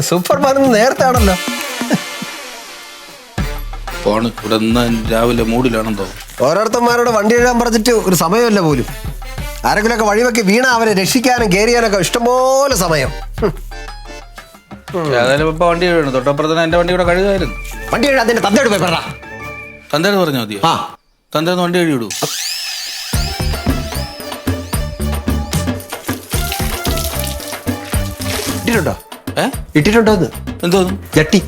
Superman നേരത്തെ ആണല്ലോ പോണ് ഇവിടെ രാവിലെ മൂടിലാണെന്തോ. ഓരോരുത്തന്മാരോട് വണ്ടി എഴുതാൻ പറഞ്ഞിട്ട് ഒരു സമയമല്ല പോലും. ആരെങ്കിലുമൊക്കെ വഴിവെക്കി വീണ അവരെ രക്ഷിക്കാനും കയറിയാനൊക്കെ ഇഷ്ടംപോലെ സമയം. ഏതായാലും ഇപ്പൊ വണ്ടി വീണു തൊട്ടപ്പുറത്തിന് എന്റെ വണ്ടി ഇവിടെ കഴുകായിരുന്നു. വണ്ടി എഴുതാ അതിന്റെ തന്തയോട് പോയി പറ. തന്തയോട് പറഞ്ഞാൽ മതിയോ ആ. തന്തേന്ന് വണ്ടി കഴുകി വിടൂ ഇട്ടിട്ടുണ്ടോ? ഏ? ഇട്ടിട്ടുണ്ടോ എന്ന് എന്തോന്നു ജട്ടി.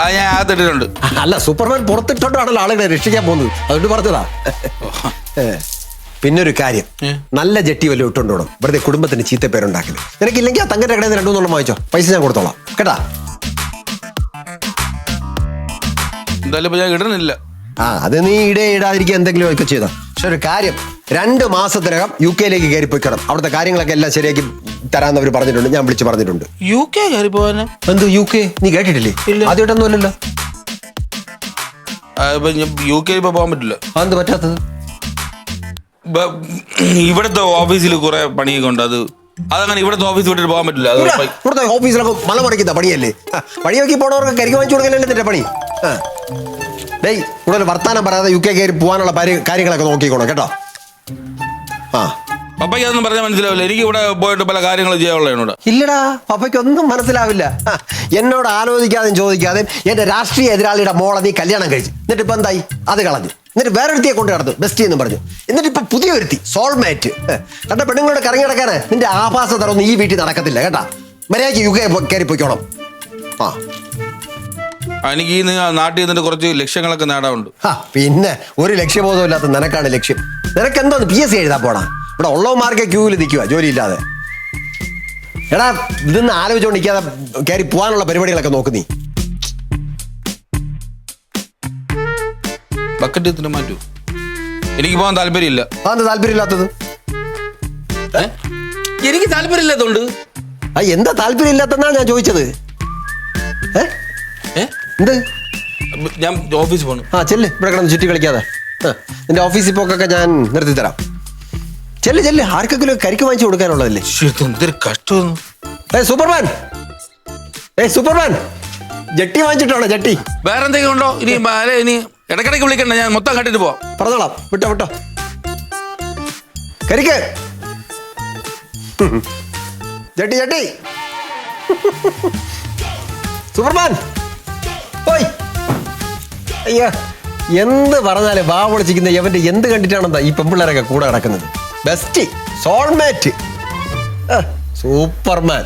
ആ ഞാൻ അകത്തിട്ടിട്ടുണ്ട് അല്ല സൂപ്പർമാൻ പുറത്തിട്ടോണ്ടാണല്ലോ ആളുകളെ രക്ഷിക്കാൻ പോകുന്നത്. അതുകൊണ്ട് പറഞ്ഞതാ. പിന്നൊരു കാര്യം. നല്ല ജെട്ടി വല്ല ഇട്ടുണ്ടോണം വെറുതെ കുടുംബത്തിന് ചീത്ത പേരുണ്ടാക്കില്ല നിനക്കില്ലെങ്കിൽ ആ തങ്കന്റെ കടയിൽ നിന്ന് രണ്ടു മൂന്നെണ്ണം വാങ്ങിച്ചോ. പൈസ ഞാൻ കൊടുത്തോളാം. കേട്ടാ? എന്തായാലും ഞാൻ ഇടണില്ല ആ അത് നീ ഇടേ ഇടാതിരിക്കുക എന്തെങ്കിലും ഒക്കെ ചെയ്തോ. പക്ഷെ ഒരു കാര്യം. രണ്ട് മാസത്തിനകം യു കെയിലേക്ക് കയറി പോയിക്കണം അവിടുത്തെ കാര്യങ്ങളൊക്കെ എല്ലാം ശരിയാക്കി തരാന്ന് അവർ പറഞ്ഞിട്ടുണ്ട്. ഞാൻ വിളിച്ച് പറഞ്ഞിട്ടുണ്ട്. യു കെ കയറി പോവാന് എന്ത് യു കെ? നീ കേട്ടിട്ടില്ലേ? ഇല്ല. ആദ്യമായിട്ടൊന്നുമല്ലല്ലോ. ആ, ഇപ്പൊ ഞാൻ യു കെ ഇപ്പൊ പോകാൻ പറ്റില്ല. എന്ത് പറ്റാത്തത്? ബ- ഇവിടുത്തെ ഓഫീസിൽ കുറെ പണിയൊക്കെ ഉണ്ട് അത് അതങ്ങനെ ഇവിടുത്തെ ഓഫീസ് വിട്ടിട്ട് പോകാൻ പറ്റില്ല. അത് ഇവിടെ- പൈ- ഇവിടുത്തെ ഓഫീസിലൊക്കെ മല മറിക്കുന്ന പണിയല്ലേ? ആ, വഴി നോക്കി പോണവർക്ക് കരിക്ക് വാങ്ങിച്ചു കൊടുക്കലല്ലേ നിന്റെ പണി? ആ. ഡേയ് കൂടുതൽ വർത്താനം പറയാതെ യു കെ കയറി പോകാനുള്ള കാര്യങ്ങളൊക്കെ നോക്കിക്കോണം കേട്ടോ. ആ. പപ്പയ്ക്ക് അതൊന്നും പറഞ്ഞാൽ മനസ്സിലാവില്ല. എനിക്ക് ഇവിടെ പോയിട്ട് പല കാര്യങ്ങൾ ചെയ്യാനുള്ള എന്നോട് ഇല്ലടാ പപ്പയ്ക്ക് ഒന്നും മനസ്സിലാവില്ല. ആ, എന്നോട് ആലോചിക്കാതെയും ചോദിക്കാതെയും എന്റെ രാഷ്ട്രീയ എതിരാളിയുടെ മോളെ നീ കല്യാണം കഴിച്ചു. എന്നിട്ട് ഇപ്പൊ എന്തായി? അത് കളഞ്ഞു. എന്നിട്ട് വേറൊരുത്തിയെ കൊണ്ട് നടന്നു. ബെസ്റ്റ് എന്ന് പറഞ്ഞു. എന്നിട്ട് ഇപ്പൊ പുതിയ ഒരുത്തി സോൾമേറ്റ് കണ്ട പെണ്ണുങ്ങളുടെ കറങ്ങി നടക്കാന് നിന്റെ ആഭാസ തറൊന്നും ഈ വീട്ടിൽ നടക്കത്തില്ല കേട്ടാ? മര്യാദയ്ക്ക് യുഗയെ കെ കയറി പോയിക്കോണം ആ, എനിക്ക് ഈ നിങ്ങ- നാട്ടിൽ നിന്നിട്ട് കുറച്ച് ലക്ഷ്യങ്ങളൊക്കെ നേടാറുണ്ട് ആ, പിന്നെ ഒരു ലക്ഷ്യബോധം ഇല്ലാത്ത നിനക്കാണ് ലക്ഷ്യം. നിനക്ക് എന്തോന്ന് പി എസ് സി എഴുതാൻ പോടാ ഇവിടെ ഉള്ളവന്മാർക്ക് ക്യൂവിൽ നിൽക്കുക ജോലിയില്ലാതെ. എടാ ഇതൊന്ന് ആലോചിച്ചുകൊണ്ട് നിൽക്കാതെ കയറി പോകാനുള്ള പരിപാടികളൊക്കെ നോക്ക് നീ. ബക്കറ്റ് ഇതിന് മാറ്റൂ. എനിക്ക് പോകാൻ താല്പര്യമില്ല. അതെന്താ താല്പര്യമില്ലാത്തത്? ഏ? എനിക്ക് താല്പര്യമില്ലാത്തതുകൊണ്ട് ആ എന്താ താല്പര്യമില്ലാത്തതെന്നാണ് ഞാൻ ചോദിച്ചത്? ഏ? ഏ? എന്ത്? ഞാൻ ഓഫീസ് പോകണം ആ ചെല്ല്. ഇവിടെ കിടന്ന് ചുറ്റി കളിക്കാതെ. നിന്റെ ഓഫീസിൽ പോക്കൊക്കെ ഞാൻ നിർത്തി തരാം. ചെല്ല് ചെല്ല്. ആർക്കെങ്കിലും കരിക്ക് വാങ്ങിച്ചു കൊടുക്കാനുള്ളതല്ലേ? എന്തൊരു കഷ്ടം. ഏ സൂപ്പർമാൻ. ഏ സൂപ്പർമാൻ. ജട്ടി വാങ്ങിച്ചിട്ടാണോ ജട്ടി? വേറെ എന്തെങ്കിലും ഉണ്ടോ? ഇനി അല്ലെ ഇനി ഇടക്കിടയ്ക്ക് വിളിക്കണ്ട. ഞാൻ മൊത്തം കണ്ടിട്ട് പോവാം. പറഞ്ഞോളാം. വിട്ടോ വിട്ടോ. കരിക്ക്. ജട്ടി ജട്ടി. സൂപ്പർമാൻ. അയ്യോ എന്ത് പറഞ്ഞാലും വാ പൊളിച്ചിരിക്കുന്ന എവന്റെ എന്ത് കണ്ടിട്ടാണെന്താ ഈ പെമ്പിള്ളേരൊക്കെ കൂടെ കിടക്കുന്നത്? Best soulmate Superman